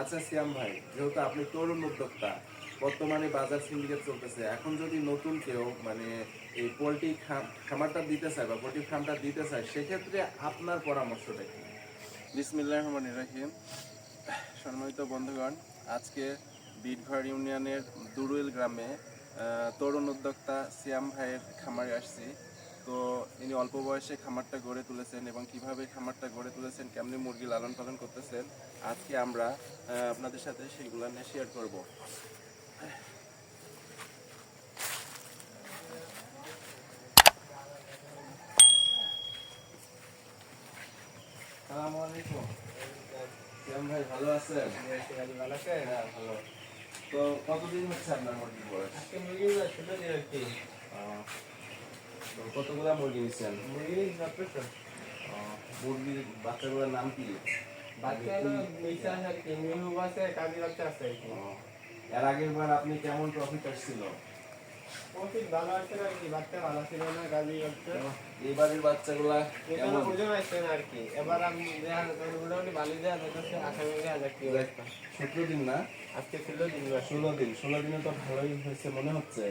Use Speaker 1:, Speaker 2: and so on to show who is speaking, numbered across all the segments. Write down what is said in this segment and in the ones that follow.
Speaker 1: আচ্ছা সিয়াম ভাই, যেহেতু আপনি তরুণ উদ্যোক্তা, বর্তমানে বাজার সিন্ডিকেট চলতেছে। এখন যদি নতুন কেউ মানে এই পোলট্রি খামারটা দিতে চায় বা পোলট্রি ফার্মটা দিতে চায়, সেক্ষেত্রে আপনার পরামর্শটা কি? বিসমিল্লাহ রহমান রাহিম। সম্মানিত বন্ধুগণ, আজকে বিটঘর ইউনিয়নের দুরুইল গ্রামে তরুণ উদ্যোক্তা সিয়াম ভাইয়ের খামারে আসছি। তো ইনি অল্প বয়সে খামারটা গড়ে তুলেছেন এবং কীভাবে খামারটা গড়ে তুলেছেন কেমনি মুরগি লালন পালন করতেছেন আজকে আমরা আপনাদের সাথে সেগুলো নিয়ে শেয়ার করব। আসসালামু আলাইকুম। সিয়াম ভাই ভালো আছেন? হ্যাঁ ভালো তো কতদিন হচ্ছে আপনার মুরগির বয়স? আহ, তো কতগুলা মুরগি নিচ্ছেন? মুরগির বাচ্চাগুলোর নাম কি? এর আগের বার আপনি কেমন প্রফিট আসছিল? এবারের বাচ্চাগুলা কেমন?
Speaker 2: এবার আমি মোটামুটি যাচ্ছে কি
Speaker 1: সতেরো দিন না?
Speaker 2: আজকে দিন
Speaker 1: ষোলো দিন ষোলো দিনে তো ভালোই হয়েছে মনে হচ্ছে।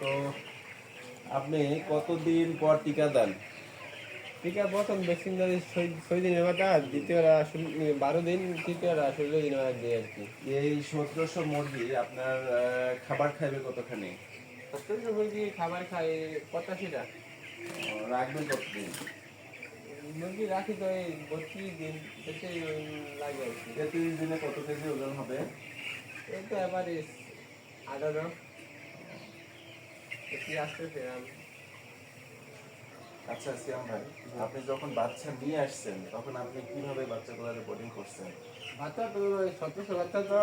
Speaker 1: তো আপনি কতদিন পর টিকা দেন?
Speaker 2: টিকা প্রথম ভ্যাকসিন যদি ছয় দিনের কথা দ্বিতীয়রা বারো দিন তৃতীয়রা ষোলো দিনের কথা দিয়ে আর কি।
Speaker 1: এই সতেরোশো মুরগি আপনার খাবার খাইবে কতখানি?
Speaker 2: সত্তর মুরগি খাবার খাই পঁচাশিটা।
Speaker 1: রাখবেন কতদিন?
Speaker 2: মুরগি রাখি তো এই বত্রিশ দিন থেকে লাগে আর কি।
Speaker 1: তেত্রিশ দিনে কত কেজি ওজন হবে?
Speaker 2: এই তো এবারে আঠারো। আসতেছে
Speaker 1: আচ্ছা সিয়াম ভাই আপনি যখন বাচ্চা নিয়ে আসছেন তখন আপনি কীভাবে বাচ্চাগুলোর বোর্ডিং করছেন?
Speaker 2: বাচ্চা তো সতেরোশো বাচ্চা তো।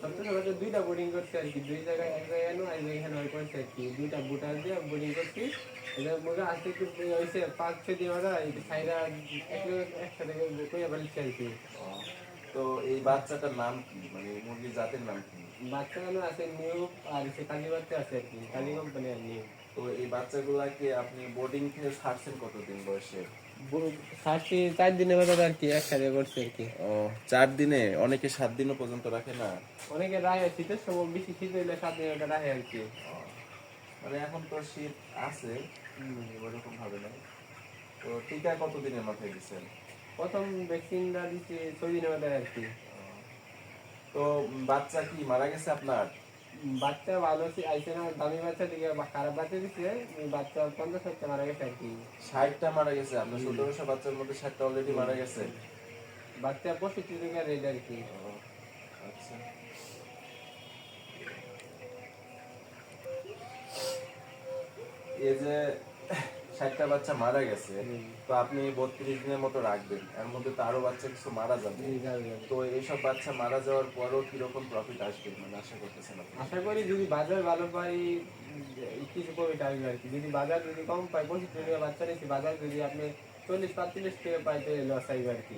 Speaker 2: সতেরোশো বাচ্চা দুইটা বোর্ডিং করছে আর কি। দুই জায়গায় এক জায়গায় এনো এক জায়গায় এখানে করছে আর কি। দুইটা দিয়ে বোর্ডিং করছি। এটা মনে আসতে একটু হয়েছে পাঁচ ছয় দিন ওরা সাইডা একসাথে কইয়া বলছে আর কি।
Speaker 1: তো এই বাচ্চাটার নাম কি? মানে মুরগির জাতের নাম কি?
Speaker 2: বাচ্চা মানে আছে নিউ আর সে কালী বাচ্চা আছে আর কি কালী কোম্পানি আর নিউ
Speaker 1: তো এই বাচ্চাগুলাকে আপনি বোর্ডিং থেকে ছাড়ছেন কতদিন বয়সে?
Speaker 2: ষাটটি চার দিনের মতো আর কি একসাথে করছে আর কি।
Speaker 1: ও চার দিনে? অনেকে সাত দিনও পর্যন্ত রাখে না?
Speaker 2: অনেকে রায় শীতের সময় বেশি শীত হইলে সাত দিন ওটা রাহে আর কি।
Speaker 1: মানে এখন তো শীত আছে ওরকম ভাবে নাই। তো টিকা কতদিনের মাথায় দিচ্ছেন
Speaker 2: প্রথম ভ্যাকসিনটা দিচ্ছে ছয় দিনের মতো আর কি।
Speaker 1: তো বাচ্চা কি মারা গেছে আপনার?
Speaker 2: বাচ্চা ভালো আইছে না দামি বাচ্চা দিকে খারাপ বাচ্চা দিচ্ছে বাচ্চা পঞ্চাশ বাচ্চা মারা গেছে আর কি।
Speaker 1: ষাটটা মারা গেছে আপনার সতেরোশো বাচ্চার মধ্যে ষাটটা অলরেডি মারা গেছে?
Speaker 2: বাচ্চা পঁয়ষট্টি টাকা রেট আর কি।
Speaker 1: আচ্ছা। এই যে ষাটটা বাচ্চা মারা গেছে তো আপনি বত্রিশ দিনের মতো রাখবেন। এর মধ্যে তো আরও বাচ্চা কিছু মারা যাবে। তো এইসব বাচ্চা মারা যাওয়ার পরও কীরকম প্রফিট আসবে মানে আশা করতেছেন আপনি?
Speaker 2: আশা করি যদি বাজার ভালো পাই কিছু প্রফিট আসবে আর কি। যদি বাজার যদি কম পাই পঁচিশ টাকা বাচ্চা নিচ্ছি বাজার যদি আপনি চল্লিশ পাঁচচল্লিশ টাকা পাই তাহলে লস আসবে আর কি।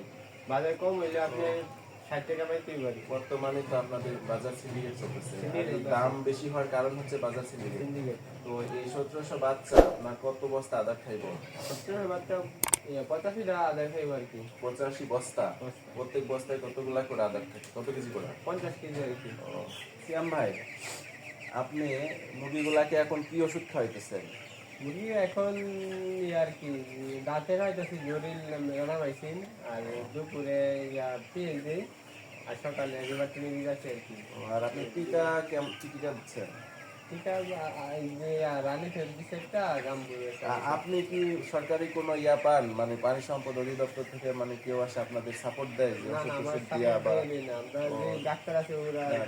Speaker 2: বাজার কম হইলে আপনি ষাট টাকা পাইতেই পারি।
Speaker 1: বর্তমানে তো আপনাদের বাজার সিন্ডিকেট চলতেছে। দাম বেশি হওয়ার কারণ হচ্ছে বাজার সিন্ডিকেট। তো এই সতেরোশো বাচ্চা আপনার কত বস্তা আদার খাইব?
Speaker 2: বাচ্চা পঁচাশি টাকা আদায় খাইব আর কি।
Speaker 1: পঁচাশি বস্তা। প্রত্যেক বস্তায় কতগুলা করে আদার থাকে? কত কেজি করে?
Speaker 2: পঞ্চাশ কেজি আর কি।
Speaker 1: ও, সিয়াম ভাই আপনি মুরগিগুলাকে এখন কি ওষুধ খাওয়াইতেছেন?
Speaker 2: মুরগি এখন আর কি, দাঁতে হয়তো জরিল রামাইছিন আর দুপুরে ইয়া পিএল দিই, আর সকালে রিভার ট্রেনিং যাচ্ছে আর কি।
Speaker 1: আর আপনি টিকা কেমন টিকা দিচ্ছেন? আপনি কি সরকারি কোনো ইয়া পান? মানে পানি সম্পদ অধিদপ্তর থেকে মানে কেউ আসে আপনাদের সাপোর্ট দেয়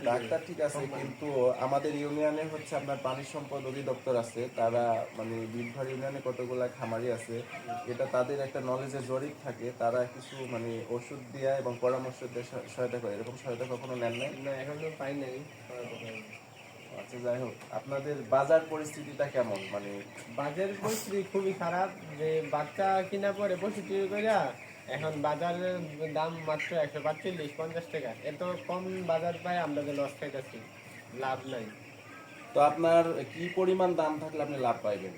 Speaker 2: ডাক্তার
Speaker 1: ঠিক আছে কিন্তু আমাদের ইউনিয়নে হচ্ছে আপনার পানি সম্পদ অধিদপ্তর আছে তারা মানে বিলঘর ইউনিয়নে কতগুলা খামারি আছে এটা তাদের একটা নলেজে জরিপ থাকে তারা কিছু মানে ওষুধ দেয়া এবং পরামর্শ দিয়ে সহায়তা করে এরকম সহায়তা কখনো নেন নাই?
Speaker 2: না এখন তো পাই নাই।
Speaker 1: আচ্ছা যাই হোক আপনাদের বাজার পরিস্থিতিটা কেমন? মানে
Speaker 2: বাজার পরিস্থিতি খুবই খারাপ যে বাচ্চা কিনা পরে পঁয়ষট্টি করে এখন বাজারের দাম মাত্র একশো পাঁচচল্লিশ পঞ্চাশ টাকা। এত কম বাজার পায় আমরা যে লস খাইতেছি লাভ নাই।
Speaker 1: তো আপনার কি পরিমাণ দাম থাকলে আপনি লাভ পাইবেন?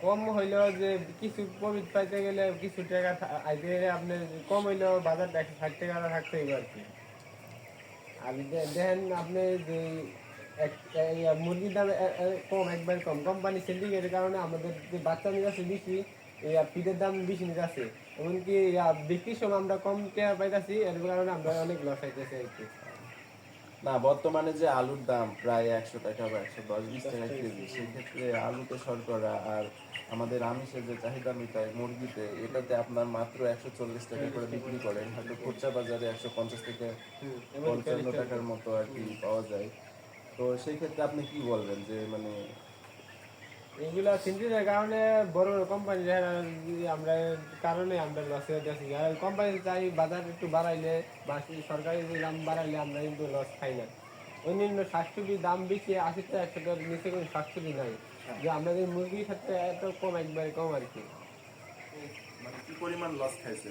Speaker 2: কম হইলেও যে কিছু প্রফিট পাইতে গেলে কিছু টাকা আইতে গেলে আপনার কম হইলেও বাজারটা একশো ষাট টাকা থাকতেই পারছে আর দে- দেখেন আপনি যে মুরগির দাম কম একবার কম। কোম্পানি সিন্ডিকেটের কারণে আমাদের যে বাচ্চা নিয়ে আছে বেশি এই পিঠের দাম বেশি নিতে আছে এমনকি বিক্রির সময় আমরা কম টাকা পাইতেছি এর কারণে আমরা অনেক লস হইতেছে আর কি।
Speaker 1: না বর্তমানে যে আলুর দাম প্রায় একশো টাকা বা একশো দশ বিশ টাকা কেজি সেক্ষেত্রে আলুতে শর্করা আর আমাদের আমিষের যে চাহিদা মিটায় মুরগিতে এটাতে আপনার মাত্র একশো চল্লিশ টাকা করে বিক্রি করেন। হয়তো খুচরা বাজারে একশো পঞ্চাশ থেকে পঞ্চান্ন টাকার মতো আর কি পাওয়া যায়। তো সেই ক্ষেত্রে আপনি কি বলবেন যে মানে
Speaker 2: এগুলা সিন্ডিকেটের কারণে বড় বড় কোম্পানি আমরা কারণে আমরা লস হয়ে যাচ্ছি আর কোম্পানি চাই বাজার একটু বাড়াইলে বা সরকারি যে দাম বাড়াইলে আমরা কিন্তু লস খাই না। অন্যান্য শাকসবজির দাম বেশি আশি টাকা একশো টাকার নিচে কোনো শাকসবজি নাই। যে আমাদের মুরগির ক্ষেত্রে এত কম একবারে কম আর কি।
Speaker 1: মানে কি পরিমাণ লস খাইছে?